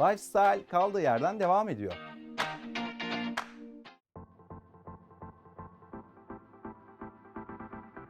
Lifestyle kaldığı yerden devam ediyor.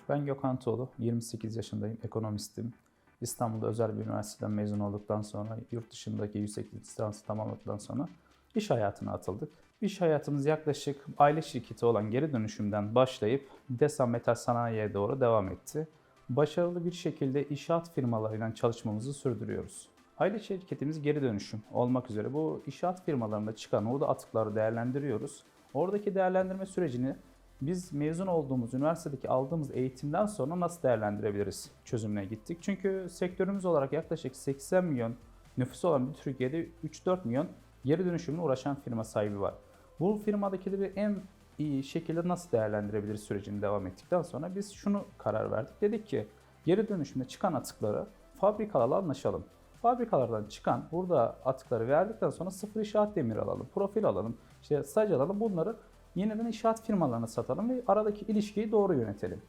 Ben Gökhan Tuğlu, 28 yaşındayım, ekonomistim. İstanbul'da özel bir üniversiteden mezun olduktan sonra, yurt dışındaki yüksek lisansı tamamladıktan sonra iş hayatına atıldık. İş hayatımız yaklaşık aile şirketi olan geri dönüşümden başlayıp Desan Metal Sanayi'ye doğru devam etti. Başarılı bir şekilde inşaat firmalarıyla çalışmamızı sürdürüyoruz. Aile şirketimiz geri dönüşüm olmak üzere bu inşaat firmalarında çıkan orada atıkları değerlendiriyoruz. Oradaki değerlendirme sürecini biz mezun olduğumuz üniversitedeki aldığımız eğitimden sonra nasıl değerlendirebiliriz çözümüne gittik. Çünkü sektörümüz olarak yaklaşık 80 milyon nüfusu olan bir Türkiye'de 3-4 milyon geri dönüşümle uğraşan firma sahibi var. Bu firmadakileri en iyi şekilde nasıl değerlendirebiliriz sürecini devam ettikten sonra biz şunu karar verdik. Dedik ki geri dönüşümde çıkan atıkları fabrikalarla anlaşalım. Fabrikalardan çıkan burada atıkları verdikten sonra sıfır inşaat demiri alalım, profil alalım, işte sac alalım bunları yeniden inşaat firmalarına satalım ve aradaki ilişkiyi doğru yönetelim.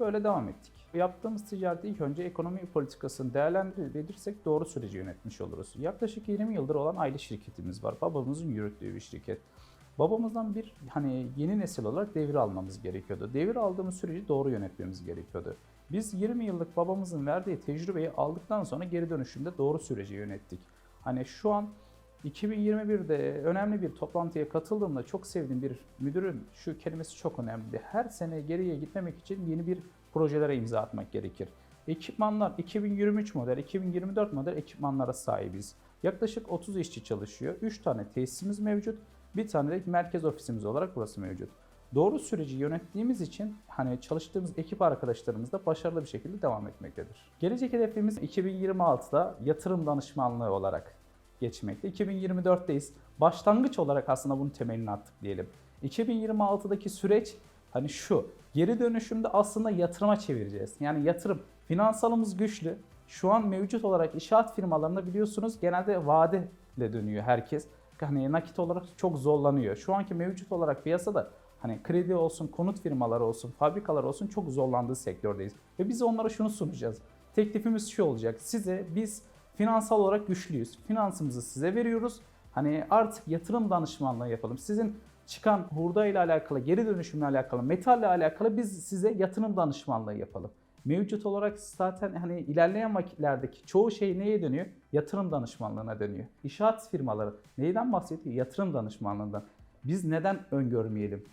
Böyle devam ettik. Yaptığımız ticarette ilk önce ekonomi politikasını değerlendirirsek doğru süreci yönetmiş oluruz. Yaklaşık 20 yıldır olan aile şirketimiz var. Babamızın yürüttüğü bir şirket. Babamızdan bir hani yeni nesil olarak devir almamız gerekiyordu. Devir aldığımız süreci doğru yönetmemiz gerekiyordu. Biz 20 yıllık babamızın verdiği tecrübeyi aldıktan sonra geri dönüşümde doğru süreci yönettik. Hani şu an 2021'de önemli bir toplantıya katıldığımda çok sevdiğim bir müdürün şu kelimesi çok önemli. Her sene geriye gitmemek için yeni bir projelere imza atmak gerekir. Ekipmanlar 2023 model, 2024 model ekipmanlara sahibiz. Yaklaşık 30 işçi çalışıyor. 3 tane tesisimiz mevcut. Bir tane de merkez ofisimiz olarak burası mevcut. Doğru süreci yönettiğimiz için hani çalıştığımız ekip arkadaşlarımız da başarılı bir şekilde devam etmektedir. Gelecek hedefimiz 2026'da yatırım danışmanlığı olarak geçmekte. 2024'teyiz. Başlangıç olarak aslında bunun temelini attık diyelim. 2026'daki süreç hani şu. Geri dönüşümde aslında yatırıma çevireceğiz. Yani yatırım. Finansalımız güçlü. Şu an mevcut olarak inşaat firmalarında biliyorsunuz genelde vadeyle dönüyor herkes. Hani nakit olarak çok zorlanıyor. Şu anki mevcut olarak piyasada hani kredi olsun, konut firmaları olsun, fabrikalar olsun çok zorlandığı sektördeyiz. Ve biz onlara şunu sunacağız. Teklifimiz şu olacak. Size biz finansal olarak güçlüyüz. Finansımızı size veriyoruz. Hani artık yatırım danışmanlığı yapalım. Sizin çıkan hurda ile alakalı, geri dönüşümle alakalı, metalle alakalı biz size yatırım danışmanlığı yapalım. Mevcut olarak zaten hani ilerleyen vakitlerdeki çoğu şey neye dönüyor? Yatırım danışmanlığına dönüyor. İnşaat firmaları neyden bahsediyor? Yatırım danışmanlığından. Biz neden öngörmeyelim?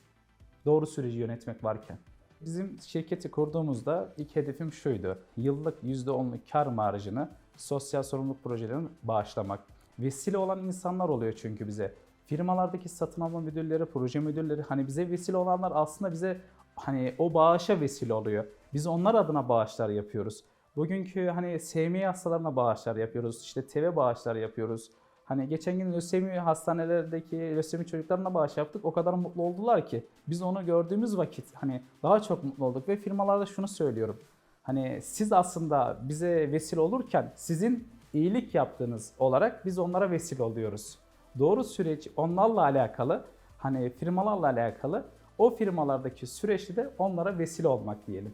Doğru süreci yönetmek varken. Bizim şirketi kurduğumuzda ilk hedefim şuydu. Yıllık %10'luk kar marjını sosyal sorumluluk projelerine bağışlamak. Vesile olan insanlar oluyor çünkü bize. Firmalardaki satın alma müdürleri, proje müdürleri hani bize vesile olanlar aslında bize hani o bağışa vesile oluyor. Biz onlar adına bağışlar yapıyoruz. Bugünkü hani SMI hastalarına bağışlar yapıyoruz. İşte TV bağışlar yapıyoruz. Hani geçen gün lösemi hastanelerdeki lösemi çocuklarına bağış yaptık. O kadar mutlu oldular ki biz onu gördüğümüz vakit hani daha çok mutlu olduk ve firmalarda şunu söylüyorum. Hani siz aslında bize vesile olurken sizin iyilik yaptığınız olarak biz onlara vesile oluyoruz. Doğru süreç onlarla alakalı, hani firmalarla alakalı o firmalardaki süreçte de onlara vesile olmak diyelim.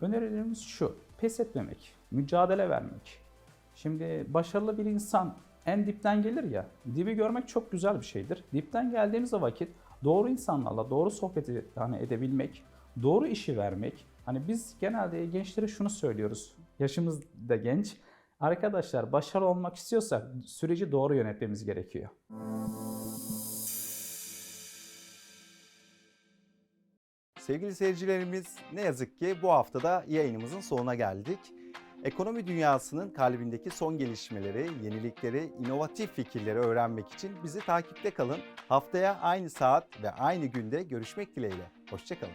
Önerilerimiz şu, pes etmemek, mücadele vermek. Şimdi başarılı bir insan en dipten gelir ya, dibi görmek çok güzel bir şeydir. Dipten geldiğimiz vakit doğru insanlarla doğru sohbeti hani edebilmek, doğru işi vermek. Hani biz genelde gençlere şunu söylüyoruz. Yaşımız da genç. Arkadaşlar başarılı olmak istiyorsak süreci doğru yönetmemiz gerekiyor. Sevgili seyircilerimiz ne yazık ki bu haftada yayınımızın sonuna geldik. Ekonomi dünyasının kalbindeki son gelişmeleri, yenilikleri, inovatif fikirleri öğrenmek için bizi takipte kalın. Haftaya aynı saat ve aynı günde görüşmek dileğiyle. Hoşçakalın.